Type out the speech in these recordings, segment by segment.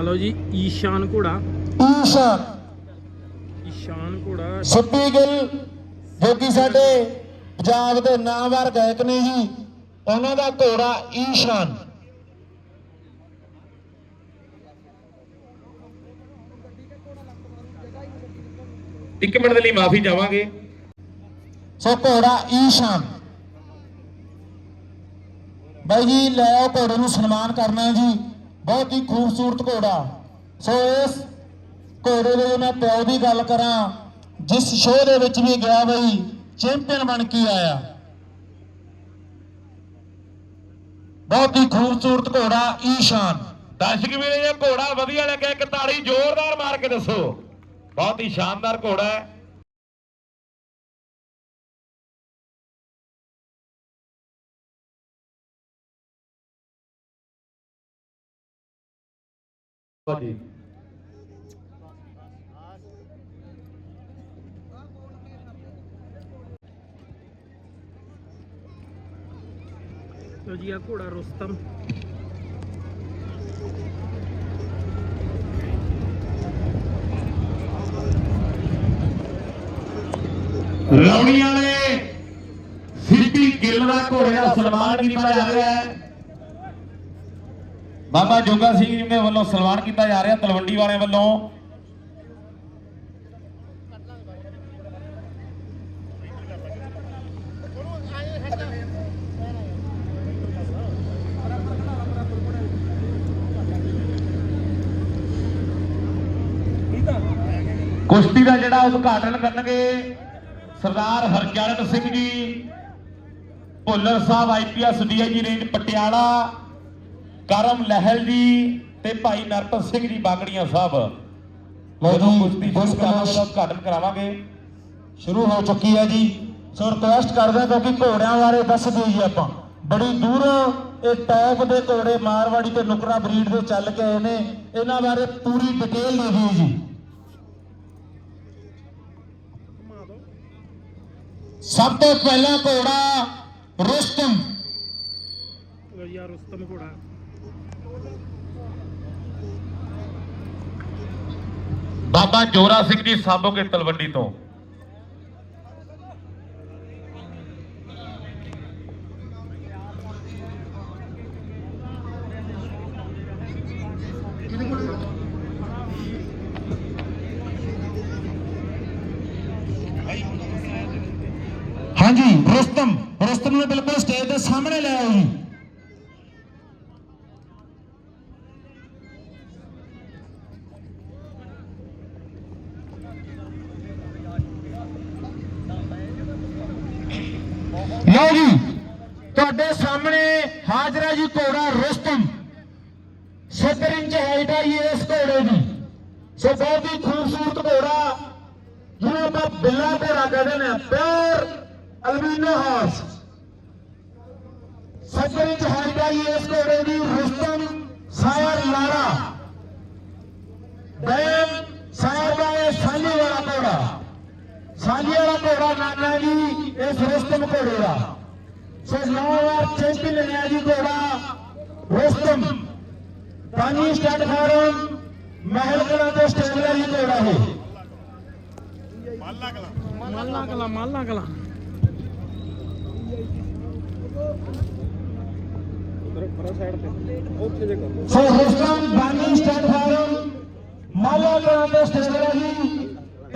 Hello ਜੀ ਈਸ਼ਾਨ ਘੋੜਾ। ਈਸ਼ਾਨ। ਈਸ਼ਾਨ ਘੋੜਾ। ਸੁੱਪੀ ਗਿੱਲ ਜੋ ਕਿ ਸਾਡੇ ਪੰਜਾਬ ਦੇ ਨਾਮਵਰ ਗਾਇਕ ਨੇ ਜੀ ਉਹਨਾਂ ਦਾ ਘੋੜਾ ਈਸ਼ਾਨ। ਇੱਕ ਮਿੰਟ ਦੇ ਲਈ ਮਾਫੀ ਚਾਹਾਂਗੇ। ਸੋ ਘੋੜਾ ਈਸ਼ਾਨ। ਬਾਈ ਜੀ ਲੈ ਆਓ ਘੋੜੇ ਨੂੰ ਸਨਮਾਨ ਕਰਨਾ ਹੈ ਜੀ। ਬਹੁਤ ਹੀ ਖੂਬਸੂਰਤ ਘੋੜਾ। ਸੋ ਇਸ ਘੋੜੇ ਦੇ ਮੈਂ ਪਿਓ ਦੀ ਗੱਲ ਕਰਾਂ, ਜਿਸ ਸ਼ੋਅ ਦੇ ਵਿੱਚ ਵੀ ਗਿਆ ਬਈ ਚੈਂਪੀਅਨ ਬਣ ਕੇ ਆਇਆ। ਬਹੁਤ ਹੀ ਖੂਬਸੂਰਤ ਘੋੜਾ, ਈਸ਼ਾਨ। ਦਰਸ਼ਕ ਵੀਰੇ, ਇਹ ਘੋੜਾ ਵਧੀਆ ਲੱਗਿਆ, ਇੱਕ ਤਾੜੀ ਜ਼ੋਰਦਾਰ ਮਾਰ ਕੇ ਦੱਸੋ। ਬਹੁਤ ਹੀ ਸ਼ਾਨਦਾਰ ਘੋੜਾ ਹੈ। ਜੀ ਲਓ ਜੀ ਆ ਘੋੜਾ ਰੁਸਤਮ। ਲੌਣੀ ਵਾਲੇ ਸਿੱਪੀ ਗਿੱਲ ਦਾ ਘੋੜੇ ਦਾ ਸਨਮਾਨ ਕੀਤਾ ਜਾ ਰਿਹਾ ਹੈ। ਬਾਬਾ ਜੋਗਾ ਸਿੰਘ ਜੀ ਦੇ ਵੱਲੋਂ ਸਨਮਾਨ ਕੀਤਾ ਜਾ ਰਿਹਾ ਤਲਵੰਡੀ ਵਾਲਿਆਂ ਵੱਲੋਂ। ਕੁਸ਼ਤੀ ਦਾ ਜਿਹੜਾ ਉਦਘਾਟਨ ਕਰਨਗੇ Sardar Harcharan Singh ji, Bhullar Sahib IPS DIG range Patiala. Karam Lehal ji ਤੇ ਭਾਈ ਨਰਪਤ ਸਿੰਘ ਜੀ ਬਾਗੜੀਆਂ ਸਾਹਿਬ। ਲਓ ਜਦੋਂ ਜੀ, ਕੁਸ਼ਤੀ ਸ਼ੁਰੂ ਕਲਾਸ। ਉਹਦਾ ਉਦਘਾਟਨ ਕਰਾਵਾਂਗੇ। ਸ਼ੁਰੂ ਹੋ ਚੁੱਕੀ ਹੈ ਜੀ। ਸੋ ਰਿਕੁਐਸਟ ਕਰਦੇ ਹਾਂ ਕਿਉਂਕਿ ਘੋੜਿਆਂ ਬਾਰੇ ਦੱਸ ਦਿਓ ਜੀ ਆਪਾਂ। ਬੜੀ ਦੂਰੋਂ ਇਹ ਟੌਪ ਦੇ ਘੋੜੇ ਮਾਰਵਾੜੀ ਤੇ ਨੁਕਰਾ ਬਰੀਡ ਦੇ ਚੱਲ ਕੇ ਆਏ ਨੇ। ਇਹਨਾਂ ਬਾਰੇ ਪੂਰੀ ਡਿਟੇਲ ਦੇ ਦਿਓ ਜੀ। ਸਭ ਤੋਂ ਪਹਿਲਾ ਘੋੜਾ ਰੁਸਤਮ। ਆ ਰੁਸਤਮ ਘੋੜਾ। ਬਾਬਾ ਜੋਰਾ ਸਿੰਘ ਜੀ ਸਾਬੋ ਕੇ ਤਲਵੰਡੀ ਤੋਂ ਹਾਂਜੀ ਰੁਸਤਮ ਰੁਸਤਮ ਨੂੰ ਬਿਲਕੁਲ ਸਟੇਜ ਦੇ ਸਾਹਮਣੇ ਲੈ ਆਓ ਜੀ ਲਓ ਜੀ ਤੁਹਾਡੇ ਸਾਹਮਣੇ ਹਾਜ਼ਰ ਹੈ ਜੀ ਘੋੜਾ ਰੁਸਤਮ 70 ਇੰਚ ਹਾਈਟ ਹੈ ਇਸ ਘੋੜੇ ਦੀ। ਸੋ ਬਹੁਤ ਹੀ ਖੂਬਸੂਰਤ ਘੋੜਾ, ਜਿਹਨੂੰ ਆਪਾਂ ਬਿੱਲਾ ਘੋੜਾ ਕਹਿੰਦੇ ਨੇ pure albino horse. 70 inch height ਹੈ ਇਸ ਘੋੜੇ ਦੀ, ਰੁਸਤਮ ਸਾਇਰ ਲਾਰਾ। ਬੈਨ ਸਾਇਰ ਦਾ ਇਹ ਸਾਂਝੀ ਵਾਲਾ ਘੋੜਾ। ਸਾਂਝੀ ਵਾਲਾ ਘੋੜਾ ਨਾਮ ਹੈ ਜੀ, ਇਸ ਰੁਸਤਮ ਘੋੜੇ ਦਾ।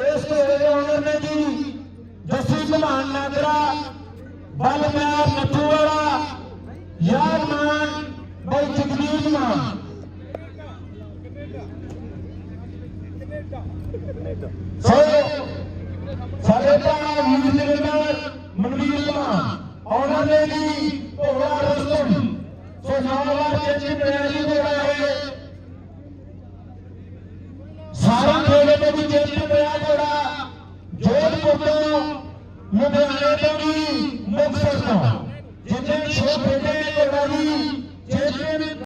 ਇਸ ਘੋੜੇ ਦੇ ਓਨਰ ਨੇ ਜੀ ਜੱਸੀ ਨਾਗਰਾ ਨੱਥੂ ਵਾਲਾ ਯਾਰ ਮਾਨ ਬਾਈ ਜਗਦੀਸ਼ ਮਾਨ ਸੋ ਸਾਡੇ ਭਰਾ ਵੀਰ ਜਗਦਾਰ ਮਨਵੀਰ ਮਾਨ ਉਹਨਾਂ ਨੇ ਵੀ ਘੋੜਾ ਰੁਸਤਮ ਸੋ ਨੌਵਾਂ ਚੇਚੀ ਮਿਲਿਆ ਘੋੜਾ ਹੈ ਸਾਰਾ ਖੇੜੇ ਤੋਂ ਵੀ ਚੇਚੀ ਮਿਲਿਆ ਘੋੜਾ ਜੋਧਪੁਰ ਤੋਂ ਲੁਧਿਆਣੇ ਤੋਂ ਵੀ ਮੁਕਤਸਰ ਤੋਂ ਜਿੰਨੇ ਛੇ ਖੇਡੇ ਨੇ ਘੋੜਾ ਦੀ ਚੇਚੀ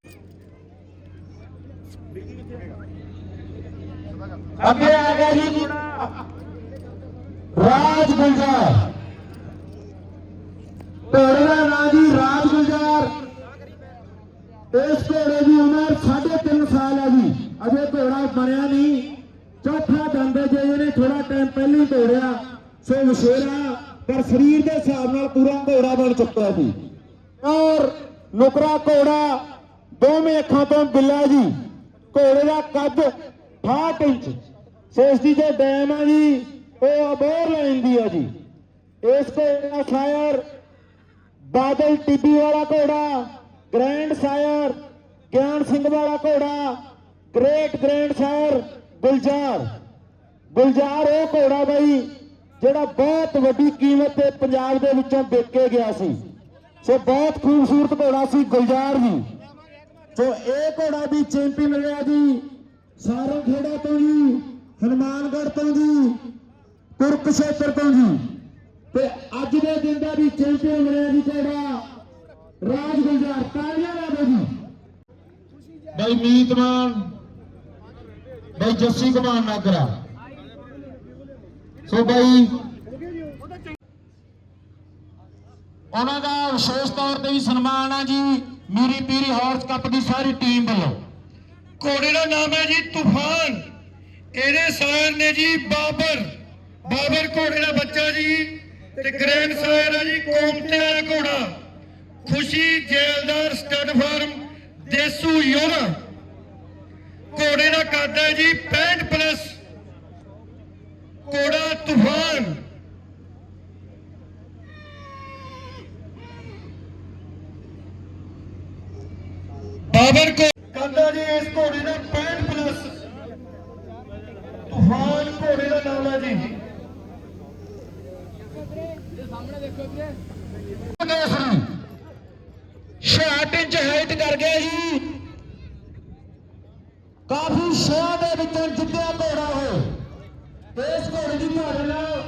ਅੱਗੇ ਆ ਗਿਆ ਜੀ ਰਾਜ ਗੁਲਜ਼ਾਰ। ਘੋੜੇ ਦਾ ਨਾਂ ਜੀ ਰਾਜ ਗੁਲਜ਼ਾਰ। ਇਸ ਘੋੜੇ ਦੀ ਉਮਰ 3.5 ਸਾਲ ਹੈ ਜੀ। ਅਜੇ ਘੋੜਾ ਬਣਿਆ ਨਹੀਂ। ਚੌਥਾ ਦੰਦ ਜੇ ਇਹਨੇ ਥੋੜਾ ਟਾਈਮ ਪਹਿਲਾਂ ਹੀ ਤੋੜਿਆ, ਸੋ ਵਿਸ਼ੇਰਾ ਪਰ ਸਰੀਰ ਦੇ ਹਿਸਾਬ ਨਾਲ ਪੂਰਾ ਘੋੜਾ ਬਣ ਚੁੱਕਾ ਜੀ। ਔਰ ਨੁਕਰਾ ਘੋੜਾ ਦੋਵੇਂ ਅੱਖਾਂ ਤੋਂ ਬਿੱਲਾ ਜੀ। ਘੋੜੇ ਦਾ ਕੱਦ 68 ਇੰਚ। ਸੋ ਇਸ ਦੀ ਜੋ ਡੈਮ ਆ ਜੀ ਉਹ ਅਬੋਰ ਲਾਈਨ ਦੀ ਆ ਜੀ। ਇਸ ਘੋੜੇ ਸਾਇਰ ਬਾਦਲ ਟਿੱਬੀ ਵਾਲਾ ਘੋੜਾ, ਗ੍ਰੈਂਡ ਸਾਇਰ ਗਿਆਨ ਸਿੰਘ ਵਾਲਾ ਘੋੜਾ, great grand sire Gulzar. Gulzar ਉਹ ਘੋੜਾ ਬਈ, ਜਿਹੜਾ ਬਹੁਤ ਵੱਡੀ ਕੀਮਤ ਤੇ ਪੰਜਾਬ ਦੇ ਵਿੱਚੋਂ ਵਿਕ ਕੇ ਗਿਆ ਸੀ। ਸੋ ਬਹੁਤ ਖੂਬਸੂਰਤ ਘੋੜਾ ਸੀ ਗੁਲਜ਼ਾਰ ਜੀ। ਸੋ ਇਹ ਘੋੜਾ ਵੀ ਚੈਂਪੀਅਨ ਰਿਹਾ ਜੀ ਸਾਰਾ ਖੇੜਾ ਤੋਂ ਜੀ, ਹਨੂਮਾਨਗੜ੍ਹ ਤੋਂ ਜੀ ਕੁਰਕਸ਼ੇਤਰ ਤੋਂ ਜੀ। ਤੇ ਅੱਜ ਦੇ ਦਿਨ ਦਾ ਵੀ ਚੈਂਪੀਅਨ ਬਣਿਆ ਜੀ ਘੋੜਾ ਰਾਜ ਗੁਲਜ਼ਾਰ ਤਾਲੀਆਂ ਲਾ ਦਿਓ ਜੀ। ਬਈ ਮੀਤਮਾਨ ਬਈ ਜੱਸੀ ਕੁਮਾਰ ਨਾਗਰਾ। ਸੋ ਬਈ ਉਹਨਾਂ ਦਾ ਵਿਸ਼ੇਸ਼ ਤੌਰ ਤੇ ਵੀ ਸਨਮਾਨ ਆ ਜੀ ਮੀਰੀ ਪੀਰੀ ਹਾਰਸ ਕੱਪ ਦੀ ਸਾਰੀ ਟੀਮ ਵੱਲੋਂ। ਘੋੜੇ ਦਾ ਨਾਮ ਹੈ ਜੀ ਤੂਫਾਨ। ਇਹਦੇ ਸਾਇਰ ਨੇ ਜੀ ਬਾਬਰ। ਬਾਬਰ ਘੋੜੇ ਦਾ ਬੱਚਾ ਜੀ ਤੇ ਗ੍ਰੈਂਡ ਸਾਇਰ ਹੈ ਜੀ, ਕੋਮਤੇ ਵਾਲਾ ਘੋੜਾ। ਖੁਸ਼ੀ ਜੈਲਦਾਰ ਸਟੱਡ ਫਾਰਮ, ਦੇਸੂ ਯੋਧਾ। ਘੋੜੇ ਦਾ ਕੱਦ ਹੈ ਜੀ 65 ਪਲੱਸ ਘੋੜਾ ਤੂਫਾਨ। ਬਾਬਰ ਕੋ ਕੰਦਾ ਜੀ, ਇਸ ਘੋੜੇ ਦਾ 65 ਪਲੱਸ ਤੂਫਾਨ ਘੋੜੇ ਦਾ ਨਾਮ ਹੈ ਜੀ। ਕੇਸਰੀ 66 ਇੰਚ ਹਾਈਟ ਕਰ ਗਿਆ ਜੀ। ਕਾਫੀ ਸ਼ੋਅ ਦੇ ਵਿੱਚੋਂ ਜਿੱਤਿਆ ਘੋੜਾ ਹੋ ਇਸ ਘੋੜੇ ਦੀ ਤੁਹਾਡੇ ਨਾਲ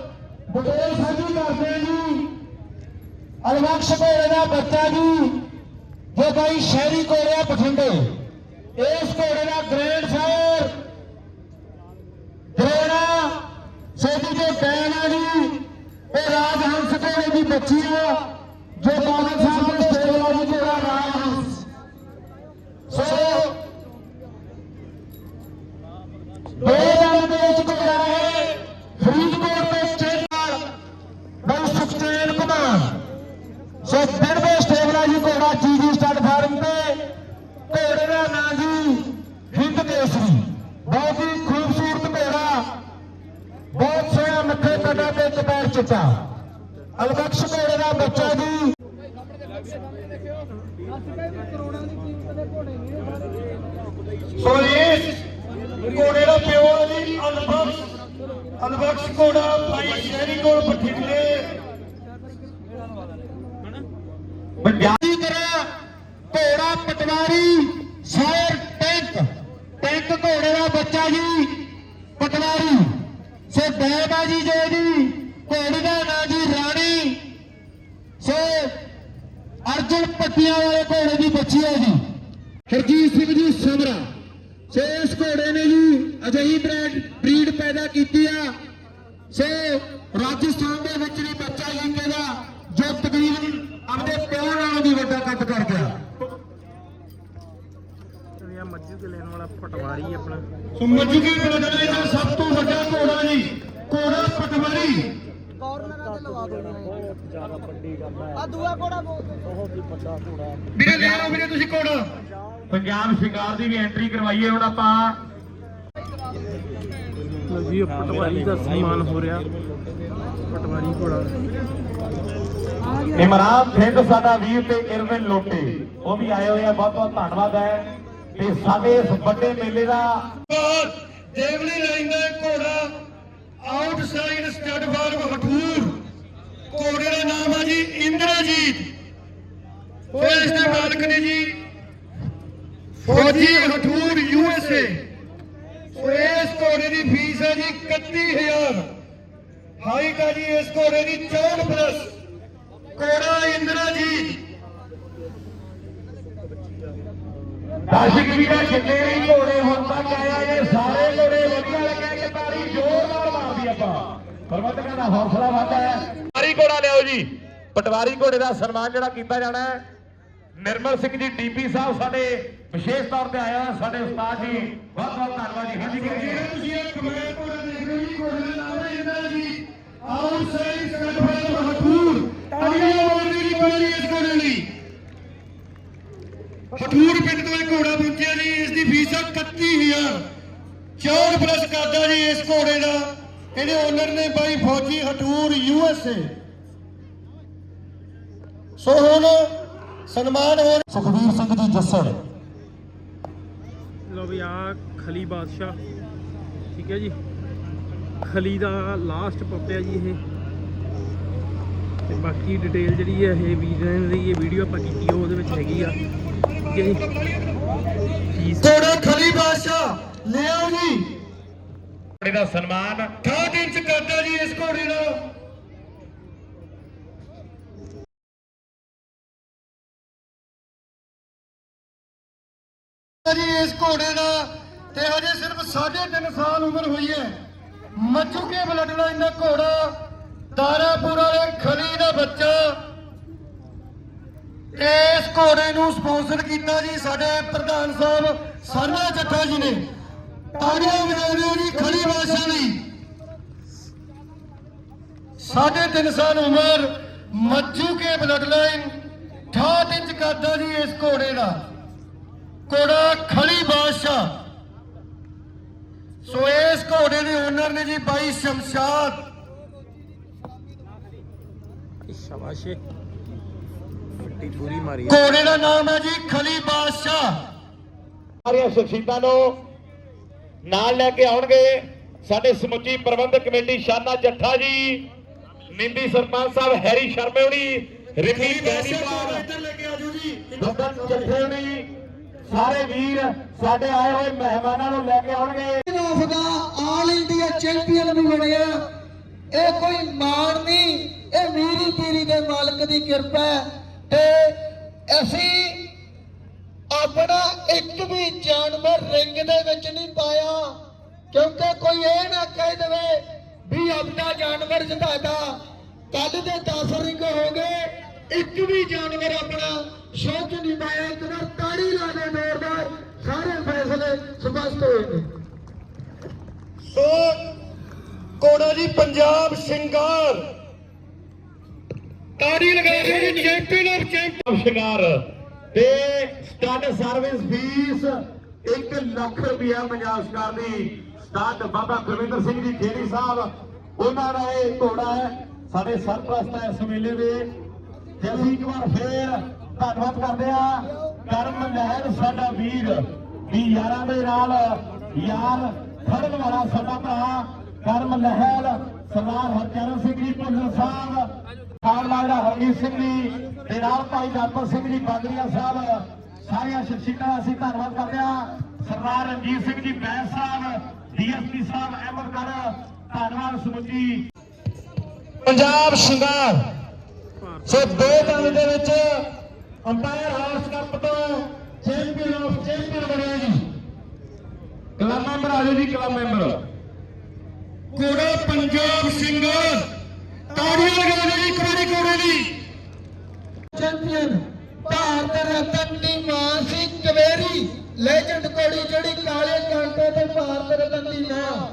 ਬਟੋਲ ਸਾਂਝੀ ਕਰਦੇ ਜੀ। ਅਲਵਕਸ਼ ਘੋੜੇ ਦਾ ਬੱਚਾ ਜੀ, ਜੋ ਭਾਈ ਸ਼ਹਿਰੀ ਘੋੜਿਆ ਬਠਿੰਡੇ। ਇਸ ਘੋੜੇ ਦਾ ਗ੍ਰੈਂਡ ਸਾਇਰ ਗ੍ਰੇਣਾ ਸੋਦੀ ਜੋ ਬੈਨ ਆ ਜੀ। ਇਹ ਰਾਜਹੰਸ ਘੋੜੇ ਦੀ ਬੱਚੀ ਆ ਜੋ ਬਾਦਲ ਸਾਹਿਬ ਦੇ ਸਟੇਬਲ ਆ ਜੀ ਜਿਹੜਾ ਰਾਜਹੰਸ ਸੋ ਦੋ ਦੰਦ ਦੇ ਵਿੱਚ ਘੋੜਾ ਹੈ ਫਰੀਦਕੋਟ ਦੇ ਸਟੇਬਲ ਬਈ ਸੁਖਚੈਨ ਕੁਮਾਰ ਸੋ ਦਿਨਵੇ ਸਟੇਬਲ ਆ ਜੀ ਘੋੜਾ ਜੀ ਜੀ ਸਟੱਡ ਫਾਰਮ ਤੇ ਘੋੜੇ ਦਾ ਨਾਂ ਜੀ ਹਿੰਦ ਕੇਸਰੀ ਬਹੁਤ ਹੀ ਖੂਬਸੂਰਤ ਘੋੜਾ ਬਹੁਤ ਸੋਹਣਾ ਮਿੱਠੇ ਕੱਡਾ ਤੇ ਚਪੈਰ ਚਿੱਟਾ ਅਲਬਖਸ਼ ਘੋੜੇ ਦਾ ਬੱਚਾ ਜੀ ਸੋ ਇਸ ਘੋੜੇ ਦਾ ਪਿਓ ਹੈ ਜੀ ਅਲਬਖਸ਼ ਅਲਬਖਸ਼ ਘੋੜਾ ਭਾਈ ਸ਼ਹਿਰੀ ਕੋਲ ਬਠਿੰਡੇ ਪੰਜਾਬੀ ਤਰ੍ਹਾਂ ਘੋੜਾ ਪਟਵਾਰੀ ਸ਼ਾਇਰ ਟੈਂਕ ਟੈਂਕ ਘੋੜੇ ਦਾ ਬੱਚਾ ਜੀ, ਪਟਵਾਰੀ। ਸੋ ਬੈਬਾ ਜੀ ਜੋ ਜੀ ਘੋੜੇ ਦਾ ਨਾਂ ਜੀ ਰਾਣੀ। ਸੋ ਅਰਜੁਨ ਪੱਟੀਆਂ ਵਾਲੇ ਘੋੜੇ ਦੀ ਬੱਚੀ ਹੈ ਜੀ। ਹਰਜੀਤ ਸਿੰਘ ਜੀ ਸਮਰਾ। ਸੋ ਇਸ ਘੋੜੇ ਨੇ ਜੀ ਅਜਿਹੀ ਬ੍ਰੀਡ ਬਰੀਡ ਪੈਦਾ ਕੀਤੀ ਆ। ਸੋ ਰਾਜਸਥਾਨ ਦੇ ਵਿੱਚ ਵੀ ਬੱਚਾ ਲਿੰਗੇ ਦਾ ਜੋ ਤਕਰੀਬਨ ਆਪਣੇ ਪਿਓ ਨਾਲੋਂ ਵੀ ਵੱਡਾ ਕੱਦ ਕਰ ਗਿਆ। ਮੱਝੂ ਕੇ ਲੈਣ ਵਾਲਾ ਪਟਵਾਰੀ ਆਪਣਾ। ਸੋ ਮਜੂਗੀ ਬਲਦਲੇ ਦਾ ਸਭ ਤੋਂ ਵੱਡਾ ਘੋੜਾ ਜੀ ਘੋੜਾ ਪਟਵਾਰੀ। ਕਾਰਨਰਾਂ ਤੇ ਲਵਾ ਦੋ ਆ ਦੂਆ ਕੋੜਾ ਬਹੁਤ ਹੀ ਵੱਡਾ ਘੋੜਾ ਵੀਰੇ ਲੈ ਆਓ ਵੀਰੇ ਤੁਸੀਂ ਘੋੜਾ। ਪੰਜਾਬ ਸ਼ਿਕਾਰ ਦੀ ਵੀ ਐਂਟਰੀ ਕਰਵਾਈਏ ਹੁਣ ਆਪਾਂ ਲਓ ਜੀ ਇਹ ਪਟਵਾਰੀ ਦਾ ਸਨਮਾਨ ਹੋ ਰਿਹਾ। ਪਟਵਾਰੀ ਘੋੜਾ। ਇਮਰਾਨ ਸਿੰਘ ਸਾਡਾ ਵੀਰ ਤੇ ਇਰਵਿਨ ਲੋਟੇ। ਉਹ ਵੀ ਆਏ ਹੋਏ ਆ ਬਹੁਤ ਬਹੁਤ ਧੰਨਵਾਦ ਹੈ। ਤੇ ਸਾਡੇ ਇਸ ਵੱਡੇ ਮੇਲੇ ਦਾ ਦੇਵਲੀ ਲਾਈਨ ਦਾ ਘੋੜਾ ਆਊਟਸਾਈਡ ਸਟੱਡ ਫਾਰਮ ਹਠੂਰ। ਘੋੜੇ ਦਾ ਨਾਮ ਹੈ ਜੀ ਇੰਦਰਜੀਤ। ਉਹ ਇਸ ਦੇ ਮਾਲਕ ਨੇ ਜੀ ਫੌਜੀ ਹਠੂਰ ਯੂ ਐਸ ਏ ਇਸ ਘੋੜੇ ਦੀ ਫੀਸ ਹੈ ਜੀ 31000 ਹਾਈਟ ਆ ਜੀ ਇਸ ਘੋੜੇ ਦੀ 64 ਪਲੱਸ ਘੋੜਾ ਇੰਦਰਜੀਤ ਦਰਸ਼ਕ ਵੀਰਾਂ ਜਿੰਨੇ ਵੀ ਘੋੜੇ ਹੁਣ ਤੱਕ ਆਇਆ ਇਹ ਸਾਰੇ ਘੋੜੇ ਵਧੀਆ ਲੱਗੇ ਕਿ ਤਾੜੀ ਜ਼ੋਰਦਾਰ ਮਾਰਦੀ ਆਪਾਂ। ਪ੍ਰਬੰਧਕਾਂ ਦਾ ਹੌਸਲਾ ਵੱਧਦਾ ਹੈ। ਪਟਵਾਰੀ ਘੋੜਾ ਲਿਆਓ ਜੀ। ਪਟਵਾਰੀ ਘੋੜੇ ਦਾ ਸਨਮਾਨ ਜਿਹੜਾ ਕੀਤਾ ਜਾਣਾ ਹੈ। ਨਿਰਮਲ ਸਿੰਘ ਜੀ ਡੀਪੀ ਸਾਹਿਬ ਸਾਡੇ ਵਿਸ਼ੇਸ਼ ਤੌਰ ਤੇ ਆਇਆ ਸਾਡੇ ਉਸਤਾਦ ਜੀ ਬਹੁਤ ਬਹੁਤ ਧੰਨਵਾਦ ਜੀ। ਹਾਂਜੀ ਜਿਹੜਾ ਤੁਸੀਂ ਇਹ ਕਮੈਂਟ ਕੋੜਾ ਦੇਖ ਰਹੇ ਹੋ ਜੀ ਕੋੜੇ ਦਾ ਨਾਮ ਹੈ ਇੰਦਰ ਜੀ। ਆਊਟਸਾਈਡ ਸਰਟੀਫਾਈਡ ਹਟੂਰ ਤਾੜੀਆਂ ਮਾਰਨੀ ਜੀ ਕੋਈ ਇਸ ਕੋੜੇ ਲਈ ਹਟੂਰ ਪਿੰਡ ਤੋਂ ਇਹ ਘੋੜਾ ਪਹੁੰਚਿਆ ਜੀ, ਇਸ ਦੀ ਫੀਸ ਆ 31000 ਚੌੜ ਪਲੱਸ ਕਰਦਾ ਜੀ ਇਸ ਘੋੜੇ ਦਾ। ਇਹਦੇ ਓਨਰ ਨੇ ਬਾਈ ਫੌਜੀ ਹਟੂਰ ਯੂ ਸੋ ਹੁਣ ਸਨਮਾਨ ਹੋ ਸੁਖਵੀਰ ਸਿੰਘ ਜੀ ਜੱਸੜ। ਲੋ ਵੀ ਆ ਖਲੀ ਬਾਦਸ਼ਾਹ। ਠੀਕ ਹੈ ਜੀ। ਖਲੀ ਦਾ ਲਾਸਟ ਪੱਪਿਆ ਜੀ ਇਹ। ਤੇ ਬਾਕੀ ਡਿਟੇਲ ਜਿਹੜੀ ਹੈ ਇਹ ਵੀਡੀਓ ਦੀ ਇਹ ਵੀਡੀਓ ਆਪਾਂ ਕੀਤੀ ਉਹਦੇ ਵਿੱਚ ਹੈਗੀ ਆ। ਘੋੜਾ ਖਲੀ ਬਾਦਸ਼ਾਹ ਲਿਆਓ ਜੀ। ਘੋੜੇ ਦਾ ਸਨਮਾਨ 68 ਇੰਚ ਕਰਦਾ ਜੀ ਇਸ ਘੋੜੇ ਦਾ। ਜੀ ਇਸ ਘੋੜੇ ਦਾ ਤੇ ਹਜੇ ਸਿਰਫ 3.5 ਸਾਲ ਉਮਰ ਹੋਈ ਹੈ। ਮੱਚੂਕੇ ਬਲੱਡ ਲਾਈਨ ਦਾ ਘੋੜਾ ਦਾਰਾਪੁਰ ਵਾਲੇ ਖਲੀ ਦਾ ਬੱਚਾ। ਇਸ ਘੋੜੇ ਨੂੰ ਸਪਾਂਸਰ ਕੀਤਾ ਜੀ ਸਾਡੇ ਪ੍ਰਧਾਨ ਸਾਹਿਬ ਸਰਨਾ ਜੱਟਾ ਜੀ ਨੇ। ਤਾੜੀਆਂ ਵਜਾਉਂਦੇ ਜੀ ਖਲੀ ਬਾਦਸ਼ਾਹ ਲਈ ਸਾਢੇ ਤਿੰਨ ਸਾਲ ਉਮਰ ਮੱਜੂ ਕੇ ਬਲੱਡ ਲਾਈਨ 68 ਇੰਚ ਕਰਦਾ ਜੀ ਇਸ ਘੋੜੇ ਦਾ। ਘੋੜਾ ਖਲੀ ਬਾਦਸ਼ਾਹ। ਸੋ ਇਸ ਘੋੜੇ ਦੇ ਓਨਰ ਨੇ ਜੀ ਬਾਈ ਸ਼ਮਸ਼ਾਦ ਸ਼ਾਬਾਸ਼ੇ। ਵੱਡੀ ਪੂਰੀ ਮਾਰੀ। ਆ ਘੋੜੇ ਦਾ ਨਾਮ ਹੈ ਜੀ ਖਲੀ ਬਾਦਸ਼ਾਹ। ਸਾਰੀਆਂ ਸ਼ਖਸੀਅਤਾਂ ਨੂੰ ਨਾਲ ਲੈ ਕੇ ਆਉਣਗੇ ਸਾਡੇ ਸਮੁੱਚੀ ਪ੍ਰਬੰਧਕ ਕਮੇਟੀ ਸ਼ਾਨਾ ਜੱਠਾ ਜੀ ਨਿੰਦੀ ਸਰਪੰਚ ਸਾਹਿਬ ਹੈਰੀ ਸ਼ਰਮੇ ਹੁਣੀ ਰਿਮੀ ਬੈਨੀਪਾਲ ਇੱਧਰ ਲੈ ਕੇ ਆਜੋ ਜੀ। ਦੁੱਗਨ ਜੱਠੇ ਹੁਣੀ ਸਾਰੇ ਵੀਰ ਸਾਡੇ ਆਏ ਹੋਏ ਮਹਿਮਾਨਾਂ ਨੂੰ ਲੈ ਕੇ ਆਉਣਗੇ। Of the all India champion ਵੀ ਬਣਿਆ ਇਹ ਕੋਈ ਮਾਣ ਨਹੀਂ। ਇਹ ਮੀਰੀ ਪੀਰੀ ਦੇ ਮਾਲਕ ਦੀ ਕਿਰਪਾ ਹੈ ਤੇ ਅਸੀਂ ਆਪਣਾ ਇੱਕ ਵੀ ਜਾਨਵਰ ਰਿੰਗ ਦੇ ਵਿੱਚ ਨਹੀਂ ਪਾਇਆ, ਕਿਉਂਕਿ ਕੋਈ ਇਹ ਨਾ ਕਹਿ ਦੇਵੇ ਵੀ ਆਪਣਾ ਜਾਨਵਰ ਜਿਤਾਦਾ ਕੱਲ ਦੇ 10 ਰਿੰਗ ਹੋ ਗਏ, ਇੱਕ ਵੀ ਜਾਨਵਰ ਆਪਣਾ ਸ਼ੌਕ ਨਹੀਂ ਪਾਇਆ, ਇੱਕ ਤਾੜੀ ਲਾ ਦੇ ਜ਼ੋਰਦਾਰ ਸਾਰੇ ਫੈਸਲੇ ਸਪਸ਼ਟ ਹੋਏ ਨੇ। ਸੋ ਕੋੜਾ ਜੀ, ਪੰਜਾਬ ਸ਼ਿੰਗਾਰ ਤਾੜੀ ਲਗਾ ਰਹੇ ਜੀ ਚੈਂਪੀਅਨ ਆਫ ਚੈਂਪੀਅਨ ਸ਼ਿਕਾਰ ਤੇ ਸਟੱਡ ਸਰਵਿਸ ਫੀਸ 1 ਲੱਖ ਰੁਪਇਆ ਪੰਜਾਬ ਸਰਕਾਰ ਦੀ ਸਟੱਡ ਬਾਬਾ ਗੁਰਵਿੰਦਰ ਸਿੰਘ ਜੀ ਖੇੜੀ ਸਾਹਿਬ, ਉਹਨਾਂ ਦਾ ਇਹ ਘੋੜਾ ਹੈ, ਸਾਡੇ ਸਰਪ੍ਰਸਤ ਹੈ ਇਸ ਮੇਲੇ ਦੇ। ਤੇ ਅਸੀਂ ਇੱਕ ਵਾਰ ਫੇਰ ਧੰਨਵਾਦ ਕਰਦੇ ਆ ਕਰਮ ਲਹਿਰ ਸਾਡਾ ਵੀਰ, ਵੀ ਯਾਰਾਂ ਦੇ ਨਾਲ ਯਾਰ ਫੜਨ ਵਾਲਾ ਸਾਡਾ ਭਰਾ ਕਰਮ ਲਹਿਰ ਸਰਦਾਰ ਹਰਚਰਨ ਸਿੰਘ ਜੀ ਭੁੱਲਰ ਸਾਹਿਬ। ਖਾਨ ਲੱਗਦਾ ਹਰਜੀਤ ਸਿੰਘ ਜੀ ਤੇ ਨਾਲ ਭਾਈ ਦਰਪਤ ਸਿੰਘ ਜੀ ਬਾਦਰੀਆ ਸਾਹਿਬ ਸਾਰੀਆਂ ਸ਼ਖਸੀਅਤਾਂ ਦਾ ਅਸੀਂ ਧੰਨਵਾਦ ਕਰਦੇ ਹਾਂ। ਸਰਦਾਰ ਰਣਜੀਤ ਸਿੰਘ ਜੀ ਬੈਂਸ ਸਾਹਿਬ ਡੀਐਸਪੀ ਸਾਹਿਬ ਅਹਿਮਦ ਕਰ ਧੰਨਵਾਦ ਸਮੁੱਚੀ ਪੰਜਾਬ ਸ਼ਿੰਗਾਰ। ਸੋ ਦੋ ਦਲ ਦੇ ਵਿੱਚ ਅੰਪਾਇਰ ਹਾਊਸ ਕੱਪ ਤੋਂ ਚੈਂਪੀਅਨ ਆਫ ਚੈਂਪੀਅਨ ਬਣਿਆ ਜੀ। ਕਲੱਬ ਮੈਂਬਰ ਆ ਜਾਓ ਜੀ ਕਲੱਬ ਮੈਂਬਰ। ਕੋੜਾ ਪੰਜਾਬ ਸ਼ਿੰਗਾਰ। ਤਾੜੀਆਂ ਲਗਾ ਦਿਓ ਜੀ ਕਬੱਡੀ ਕੋੜੇ ਦੀ। ਚੈਂਪੀਅਨ ਭਾਰਤ ਰਤਨ ਦੀ ਮਾਂ ਸੀ ਕਵੇਰੀ। ਲੈਜੈਂਡ ਕੋੜੀ ਜਿਹੜੀ ਕਾਲੇ ਕਾਂਟੇ ਤੇ ਭਾਰਤ ਰਤਨ ਦੀ ਮਾਂ।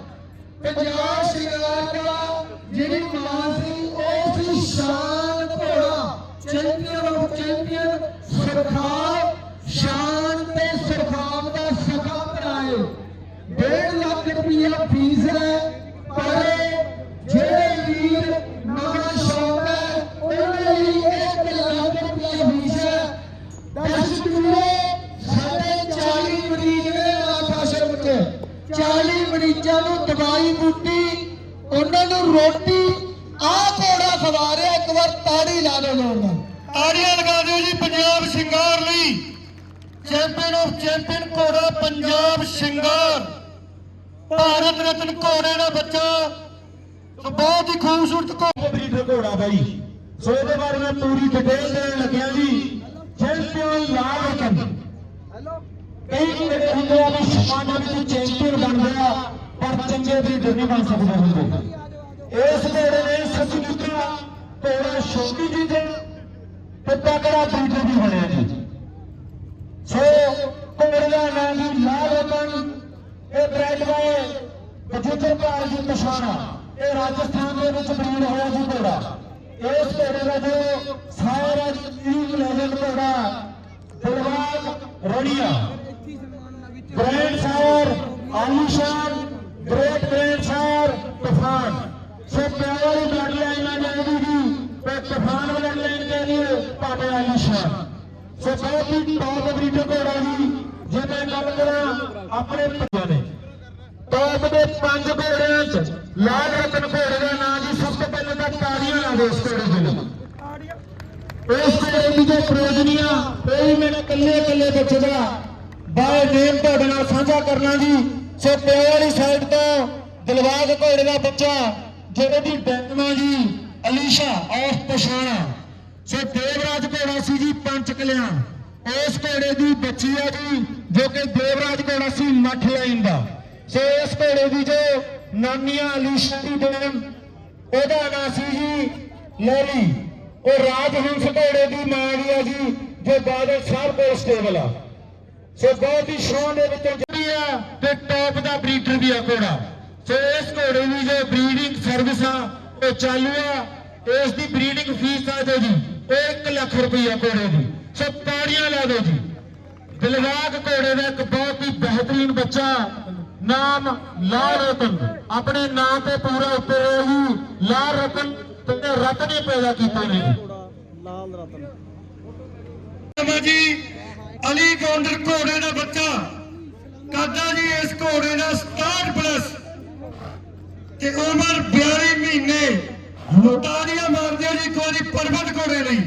ਪੰਜਾਬ ਸ਼ਿੰਗਾਰ ਦਾ ਜਿਹੜੀ ਮਾਂ ਸੀ, ਉਹ ਸੀ ਸ਼ਾਨ ਘੋੜਾ। ਚੈਂਪੀਅਨ ਆਫ ਚੈਂਪੀਅਨ ਸਰਖਾਵ ਦਵਾਈ ਬੂਟੀ ਉਹਨਾਂ ਨੂੰ ਰੋਟੀ ਆਹ ਘੋੜਾ ਖਵਾ ਰਿਹਾ ਇੱਕ ਵਾਰ ਤਾੜੀ ਲਾ ਦਿਓ ਜੋਰਦਾਰ ਤਾੜੀਆਂ ਲਗਾ ਦਿਓ ਜੀ ਪੰਜਾਬ ਸ਼ਿੰਗਾਰ ਲਈ। ਚੈਂਪੀਅਨ ਆਫ ਚੈਂਪੀਅਨ ਘੋੜਾ ਪੰਜਾਬ ਸ਼ਿੰਗਾਰ। ਭਾਰਤ ਰਤਨ ਘੋੜੇ ਦਾ ਬੱਚਾ। ਸੋ ਬਹੁਤ ਹੀ ਖੂਬਸੂਰਤ ਘੋੜਾ ਬਰੀਡ ਘੋੜਾ ਬਾਈ। ਸੋ ਇਹਦੇ ਬਾਰੇ ਮੈਂ ਪੂਰੀ ਡਿਟੇਲ ਦੇਣ ਲੱਗਿਆ ਜੀ। ਚੈਂਪੀਅਨ ਲਾਲ ਰਤਨ। ਕਈ ਹੁੰਦੇ ਆ ਵੀ ਸਮਾਜਾਂ ਵਿੱਚ ਚੈਂਪੀਅਨ ਬਣਦੇ ਆ। ਪਰ ਚੰਗੇ ਵੀ ਨਹੀਂ ਬਣ ਸਕਦੇ ਹੁੰਦੇ। ਇਸ ਘੋੜੇ ਨੇ ਸੱਚ ਦਿੱਤਾ ਘੋੜਾ ਸ਼ੌਕੀ ਜੀ ਦੇ ਤੇ ਤਕੜਾ ਬਰੀਡਰ ਵੀ ਬਣਿਆ ਜੀ। ਸੋ ਘੋੜੇ ਦਾ ਨਾਮ ਜੀ ਲਾਲ ਰਤਨ, ਇਹ ਬ੍ਰੈਡ ਬਾਏ ਬਜਿੱਤਰ ਪਾਲ ਜੀ ਪਛਾਣਾ ਇਹ ਰਾਜਸਥਾਨ ਦੇ ਵਿੱਚ ਬਰੀਡ ਹੋਇਆ ਜੀ ਘੋੜਾ। ਇਸ ਘੋੜੇ ਦਾ ਜੋ ਸਾਰਾ ਹੈ ਜੀ ਲੈਜੈਂਡ ਘੋੜਾ, ਦਿਲਬਾਗ ਰੋੜੀਆ। ਗ੍ਰੈਂਡ ਸਾਇਰ ਆਲੀਸ਼ਾਨ ਭਾਵੇਂ ਆਇਸ਼ਾ ਸੋ ਬਹੁਤ ਹੀ ਟੌਪ ਬਰੀਡਰ ਘੋੜਾ ਜੀ ਜੇ ਮੈਂ ਗੱਲ ਕਰਾਂ ਆਪਣੇ ਪੰਜਾਂ ਨੇ। ਟੌਪ ਦੇ ਪੰਜ ਘੋੜਿਆਂ 'ਚ ਲਾਲ ਰਤਨ ਘੋੜੇ ਦਾ ਨਾਂ ਜੀ, ਸਭ ਤੋਂ ਪਹਿਲਾਂ ਤਾਂ ਤਾੜੀਆਂ ਨਾਲ ਇਸ ਘੋੜੇ ਦੇ ਲਈ। ਉਸ ਘੋੜੇ ਦੀ ਜੋ ਪ੍ਰਯੋਜਨੀਆਂ ਉਹ ਮੈਂ ਇਕੱਲੇ ਇਕੱਲੇ ਬੱਚੇ ਦਾ। ਬਾਏ ਨੇਮ ਤੁਹਾਡੇ ਨਾਲ ਸਾਂਝਾ ਕਰਨਾ ਜੀ। ਸੋ ਪਿਓ ਵਾਲੀ ਸਾਈਡ ਤੋਂ ਦਿਲਵਾਗ ਘੋੜੇ ਦਾ ਬੱਚਾ ਜਿਹੜੇ ਦੀ ਡੈਂਗਵਾ ਜੀ ਅਲੀਸ਼ਾ ਆਫ ਪਛਾਣਾ। ਸੋ ਦੇਵਰਾਜ ਘੋੜਾ ਸੀ ਜੀ ਪੰਜ ਕਲਿਆਂ। ਉਸ ਘੋੜੇ ਦੀ ਬੱਚੀ ਆ ਜੀ, ਜੋ ਕਿ ਦੇਵਰਾਜ ਘੋੜਾ ਸੀ ਮੱਠ ਲਾਈਨ ਦਾ। ਸੋ ਇਸ ਘੋੜੇ ਦੀ ਜੋ ਨਾਨੀਆਂ ਅਲੀਸ਼ਾ ਦੀ ਡੈਮ ਉਹਦਾ ਨਾਂ ਸੀ ਜੀ ਲੈਲੀ ਉਹ ਰਾਜਹੰਸ ਘੋੜੇ ਦੀ ਮਾਂ ਵੀ ਆ ਜੀ, ਜੋ ਬਾਦਲ ਸਾਹਿਬ ਕੋਲ ਸਟੇਬਲ ਆ। ਸੋ ਬਹੁਤ ਹੀ ਸ਼ੌਨ ਦੇ ਵਿੱਚੋਂ ਜਿਹੜੀ ਆ, ਤੇ ਟੌਪ ਦਾ ਬਰੀਡਰ ਵੀ ਆ ਘੋੜਾ। ਸੋ ਇਸ ਘੋੜੇ ਦੀ ਜੋ ਬਰੀਡਿੰਗ ਸਰਵਿਸ ਆ, ਉਹ ਚਾਲੂ ਆ ਇਸ ਦੀ ਬਰੀਡਿੰਗ ਫੀਸ ਆ ਜੋ ਜੀ। 1 ਲੱਖ ਰੁਪਈਆ ਘੋੜੇ ਦੀ। ਸੋ ਤਾੜੀਆਂ ਲਾ ਦਿਓ ਜੀ। ਦਿਲਵਾਗ ਘੋੜੇ ਦਾ ਇੱਕ ਬਹੁਤ ਹੀ ਬਿਹਤਰੀਨ ਬੱਚਾ, ਨਾਮ ਲਾਲ ਰਤਨ। ਆਪਣੇ ਨਾਂ ਤੇ ਪੂਰਾ ਉੱਤੇ ਹੋਇਆ ਲਾਲ ਰਤਨ। ਤੇ ਰਤਨ ਹੀ ਪੈਦਾ ਕੀਤੇ ਨੇ। ਜੀ ਬਾਬਾ ਜੀ, ਅਲੀ ਗੌਂਡਰ ਘੋੜੇ ਦਾ ਬੱਚਾ। ਕਾਦਾ ਜੀ, ਇਸ ਘੋੜੇ ਦਾ 67 ਪਲੱਸ ਤੇ ਉਮਰ 42 ਮਹੀਨੇ। ਤਾੜੀਆਂ ਮਾਰਦੇ ਜੀ ਕੋਈ ਪਰਬਤ ਘੋੜੇ ਲਈ।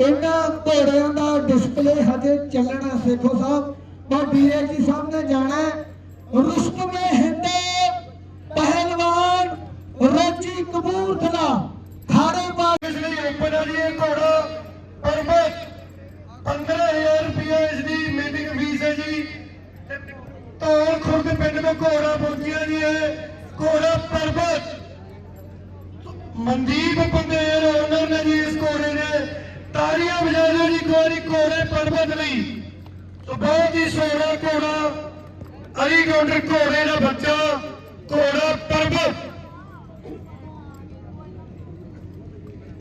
ਇਹਨਾਂ ਘੋੜਿਆਂ ਦਾ ਡਿਸਪਲੇ ਹਜੇ ਚੱਲਣਾ ਸੇਖੋ ਸਾਹਿਬ। ਪਰ ਵੀਰੇ ਜੀ ਸਾਹਮਣੇ ਜਾਣਾ ਹੈ। ਹਿੰਦੇ, ਪਹਿਲਵਾਨ ਰੋਜੀ ਕਬੂਰਥਲਾ ਖਾੜੇ ਪਾ ਇਸ ਲਈ ਓਪਨ ਆ ਜੀ ਇਹ ਘੋੜਾ। ਪਰਬਤ 15000 ਰੁਪਏ ਇਸ ਦੀ ਮੀਟਿੰਗ ਫੀਸ ਹੈ ਜੀ। ਤੇ ਖੁਰਦ ਪਿੰਡ ਤੋਂ ਘੋੜਾ ਪਹੁੰਚਿਆ ਜੀ ਇਹ। ਘੋੜਾ ਮਨਦੀਪ ਬੰਦੇਰ ਉਹਨਾਂ ਨੇ ਜੀ ਇਸ ਘੋੜੇ ਨੇ ਤਾਰੀਆਂ ਵਜਾ ਜੀ ਕੋਈ ਘੋੜੇ ਪਰਬਤ ਲਈ। ਸੋ ਬਹੁਤ ਹੀ ਸੋਹਣਾ ਘੋੜਾ, ਅਲੀ ਗੌਂਡਰ ਘੋੜੇ ਦਾ ਬੱਚਾ, ਘੋੜਾ ਪਰਬਤ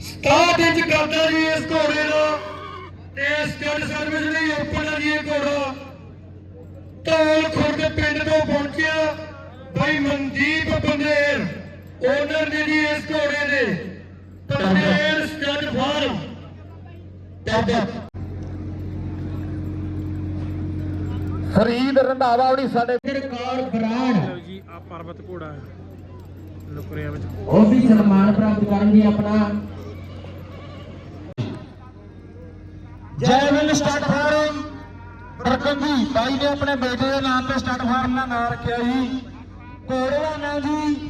67 ਇੰਚ ਕਰਦਾ ਜੀ ਇਸ ਘੋੜੇ ਦਾ ਤੇ ਸਟੇਟ ਸਰਵਿਸ ਲਈ ਓਪਨ ਆ ਜੀ ਇਹ ਘੋੜਾ। ਧੌਲ ਖੁਰਦ ਪਿੰਡ ਤੋਂ ਪਹੁੰਚਿਆ ਭਾਈ ਮਨਦੀਪ ਬੰਦੇਰ ਓਨਰ ਨੇ ਜੀ ਇਸ ਘੋੜੇ ਦੇ ਬੰਦੇਰ ਸਟੱਡ ਫਾਰਮ ਫਰੀਦ ਰੰਧਾਵਾ ਵੀ ਸਾਡੇ ਰਿਕਾਰਡ ਬਰਾੜ ਜੀ ਆ ਪਰਬਤ ਘੋੜਾ ਨੁਕਰਿਆਂ ਵਿੱਚ। ਉਹ ਵੀ ਸਨਮਾਨ ਪ੍ਰਾਪਤ ਕਰਨਗੇ ਆਪਣਾ। ਜੈਵਿਨ ਸਟਾਰਟ ਫਾਰਮ। ਬਰਕੰਦੀ ਬਾਈ ਨੇ ਆਪਣੇ ਬੇਟੇ ਦੇ ਨਾਮ ਤੇ ਸਟਾਰਟ ਫਾਰਮ ਦਾ ਨਾਮ ਰੱਖਿਆ ਜੀ। ਘੋੜੇ ਦਾ ਨਾਮ ਜੀ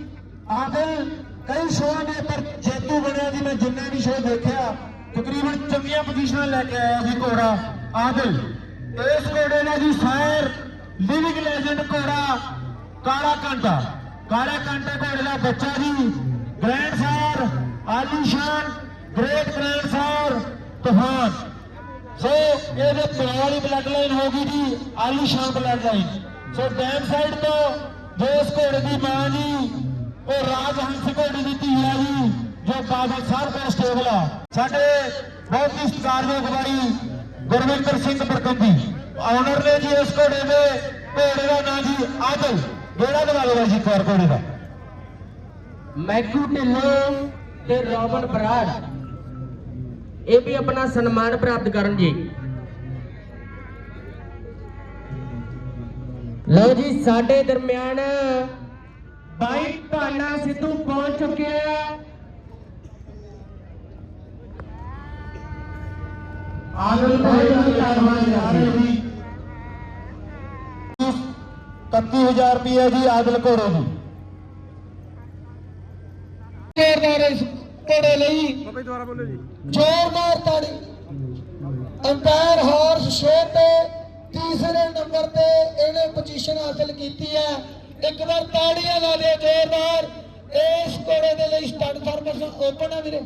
ਆਦਿਲ ਕਈ ਸ਼ੋਆਂ ਦੇ ਪਰ ਜੇਤੂ ਬਣਿਆ ਜੀ, ਮੈਂ ਜਿੰਨੇ ਵੀ ਸ਼ੋਅ ਦੇਖਿਆ, ਤਕਰੀਬਨ ਚੰਗੀਆਂ ਪੋਜੀਸ਼ਨਾਂ ਲੈ ਕੇ ਆਇਆ ਜੀ ਘੋੜਾ। ਆਦਿਲ ਇਸ ਘੋੜੇ ਨੇ ਜੀ ਸਾਇਰ ਲਿਵਿੰਗ ਲੈਜੈਂਡ ਘੋੜਾ, ਕਾਲਾ ਕਾਂਟਾ। ਕਾਲਾ ਕਾਂਟਾ ਘੋੜੇ ਦਾ ਬੱਚਾ ਜੀ grand sire Alishan great grand sire Toofan. So ਇਹਦੇ ਪਿਓ ਬਲੱਡ ਲਾਈਨ ਹੋ ਗਈ ਜੀ Alishan blood line so dam side ਤੋਂ ਜੋ ਇਸ ਘੋੜੇ ਦੀ ਮਾਂ ਜੀ ਉਹ ਰਾਜਹੰਸ ਘੋੜੇ ਦੀ ਧੀ ਆ ਜੀ, ਜੋ ਬਾਦਲ ਸਾਹਿਬ ਕੋਲ ਆ। ਸਾਡੇ ਬਹੁਤ ਹੀ ਸਤਿਕਾਰਯੋਗ ਬਾਈ ਗੁਰਵਿੰਦਰ ਸਿੰਘ ਬਰਕੰਦੀ ਆਨਰ ਨੇ ਜੀ ਇਸ ਘੋੜੇ ਦੇ, ਘੋੜੇ ਦਾ ਨਾਂ ਜੀ ਆਦਲ। ਕਿਹੜਾ ਦਵਾ ਜੀ ਕਾਰ ਘੋੜੇ ਦਾ? ਮੈਕੂ ਢਿੱਲੋਂ ਤੇ ਰੋਬਨ ਬਰਾੜ। ਇਹ ਵੀ ਆਪਣਾ ਸਨਮਾਨ ਪ੍ਰਾਪਤ ਕਰਨ ਜੀ ਲਓ ਜੀ, ਸਾਡੇ ਦਰਮਿਆਨ ਬਾਈ ਭਾਨਾ ਸਿੱਧੂ ਪਹੁੰਚ ਚੁੱਕੇ ਆ ਆਦਲ ਭਾਈ ਦਾ ਧੰਨਵਾਦ ਜਾ। ਰਹੇ ਜੀ 31000 ਰੁਪਏ ਜੀ ਆਦਲ ਘੋੜੇ ਦੀ ਜ਼ੋਰਦਾਰ ਇਸ ਘੋੜੇ ਲਈ। ਬਾਬਾ ਜੀ ਦੁਬਾਰਾ ਬੋਲੋ ਜੀ। ਜ਼ੋਰਦਾਰ ਤਾੜੀ। ਅੰਪਾਇਰ ਹਾਰਸ ਸ਼ੋਅ ਤੇ ਤੀਸਰੇ ਨੰਬਰ ਤੇ ਇਹਨੇ ਪੋਜੀਸ਼ਨ ਹਾਸਲ ਕੀਤੀ ਹੈ। ਇੱਕ ਵਾਰ ਤਾੜੀਆਂ ਲਾ ਦਿਓ ਜ਼ੋਰਦਾਰ। ਇਸ ਘੋੜੇ ਦੇ ਲਈ ਸਟੱਡ ਸਰਵਿਸ ਓਪਨ ਹੈ ਵੀਰੇ।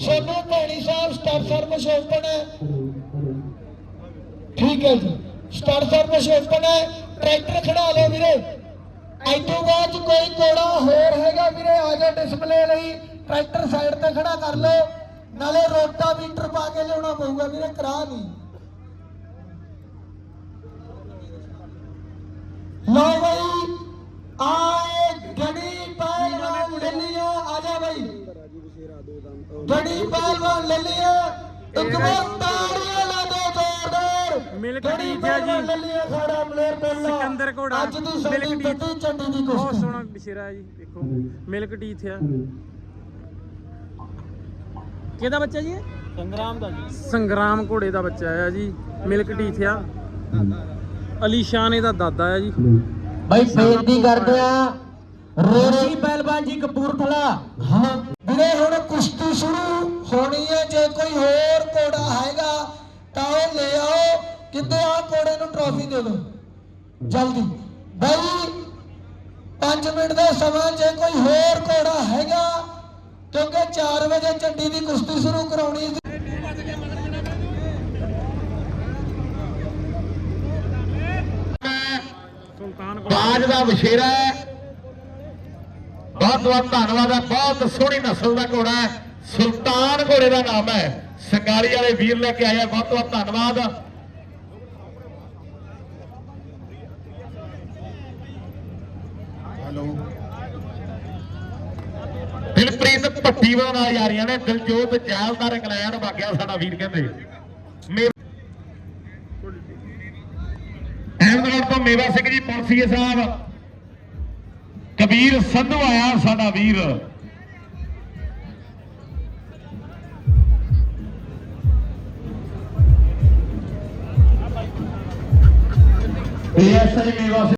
Sonu Bhaini Sahib stud service open ਹੈ ਠੀਕ ਹੈ ਜੀ। ਸਟਾਰ ਸਰਵਿਸ ਓਪਨ ਹੈ ਟਰੈਕਟਰ ਖੜਾ ਲਓ ਵੀਰੇ। ਅੱਜ ਤੋਂ ਬਾਅਦ 'ਚ ਕੋਈ ਕੋੜਾ ਹੋਰ ਹੈਗਾ ਵੀਰੇ, ਆ ਜਾ ਡਿਸਪਲੇ ਲਈ। ਟਰੈਕਟਰ ਸਾਈਡ ਤੇ ਖੜਾ ਕਰ ਲਓ। ਨਾਲੇ ਰੋਟਾ ਮੀਟਰ ਪਾ ਕੇ ਲਿਆਉਣਾ ਪਊਗਾ ਵੀਰੇ ਕਰਾ ਨਹੀਂ ਲਓ ਬਈ ਆਏ ਗੜੀ ਪਹਿਲਵਾਨ ਲੱਲੀਆਂ ਆ ਜਾ ਬਈ ਗੜੀ ਪਹਿਲਵਾਨ ਲੱਲੀਆਂ ਇੱਕ ਵਾਰ ਤਾੜੀਆਂ ਲਾ ਦੋ ਜ਼ੋਰਦਾਰ ਮਿਲਕ ਟੀਚਾ ਜੀ। ਲੱਲੀਆਂ ਖਾੜਾ ਮਲੇਰ ਪਹਿਲਾ। ਸਿਕੰਦਰ ਘੋੜਾ, ਅੱਜ ਦੀ ਸਾਡੀ। ਗੱਡੀ ਚੰਡੀ ਦੀ ਬਹੁਤ ਸੋਹਣਾ ਬਸ਼ੇਰਾ ਜੀ ਦੇਖੋ। ਮਿਲਕ ਟੀਥ ਆ। ਕਿਹਦਾ ਬੱਚਾ ਜੀ ਸੰਗਰਾਮ ਦਾ ਜੀ। ਸੰਗਰਾਮ ਘੋੜੇ ਦਾ ਬੱਚਾ ਹੈ ਜੀ। ਮਿਲਕ ਟੀਥ ਆ। ਅਲੀਸ਼ਾਨ ਇਹਦਾ ਦਾਦਾ ਹੈ ਜੀ। ਬਈ ਬੇਨਤੀ ਕਰਦੇ ਆ ਰੋਸ਼ੀ ਪਹਿਲਵਾਨ ਜੀ ਕਪੂਰਥਲਾ। ਹਾਂ। ਵੀਰੇ ਹੁਣ ਕੁਸ਼ਤੀ ਸ਼ੁਰੂ ਹੋਣੀ ਹੈ। ਜੇ ਕੋਈ ਹੋਰ ਘੋੜਾ ਹੈਗਾ ਤਾਂ ਉਹ ਲੈ ਆਓ। ਕਿਤੇ ਆ ਘੋੜੇ ਨੂੰ ਟਰੋਫੀ ਦੇ ਦਿਓ? ਜਲਦੀ। ਬਈ 5 ਮਿੰਟ ਦਾ ਸਮਾਂ ਜੇ ਕੋਈ ਹੋਰ ਘੋੜਾ ਹੈਗਾ ਕਿਉਂਕਿ 4 ਵਜੇ ਝੰਡੀ ਦੀ ਕੁਸ਼ਤੀ ਸ਼ੁਰੂ ਕਰਾਉਣੀ ਸੀ। ਸੁਲਤਾਨ ਬਾਜ ਦਾ ਵਸ਼ੇਰਾ ਹੈ। ਬਹੁਤ ਬਹੁਤ ਧੰਨਵਾਦ ਹੈ ਬਹੁਤ ਸੋਹਣੀ ਨਸਲ ਦਾ ਘੋੜਾ ਹੈ ਸੁਲਤਾਨ ਘੋੜੇ ਦਾ ਨਾਮ ਹੈ। ਸੰਗਾਲੀ ਵਾਲੇ ਵੀਰ ਲੈ ਕੇ ਆਇਆ ਬਹੁਤ ਬਹੁਤ ਧੰਨਵਾਦ। ਹੈਲੋ। ਦਿਲਪ੍ਰੀਤ ਭੱਟੀਵਾਲ ਨਾਲ ਯਾਰੀਆਂ ਨੇ ਦਿਲਜੋਤ ਜੈਲਦਾਰ ਇੰਗਲੈਂਡ ਵਾਗਿਆ ਸਾਡਾ ਵੀਰ ਕਹਿੰਦੇ। ਮੇ ਅਹਿਮਦਗੜ੍ਹ ਤੋਂ ਮੇਵਾ ਸਿੰਘ ਜੀ ਪੁਲਸੀਏ ਸਾਹਿਬ। ਕਬੀਰ ਸੰਧੂ ਆਇਆ ਸਾਡਾ ਵੀਰ। ਏਐਸਆਈ ਮੇਵਾ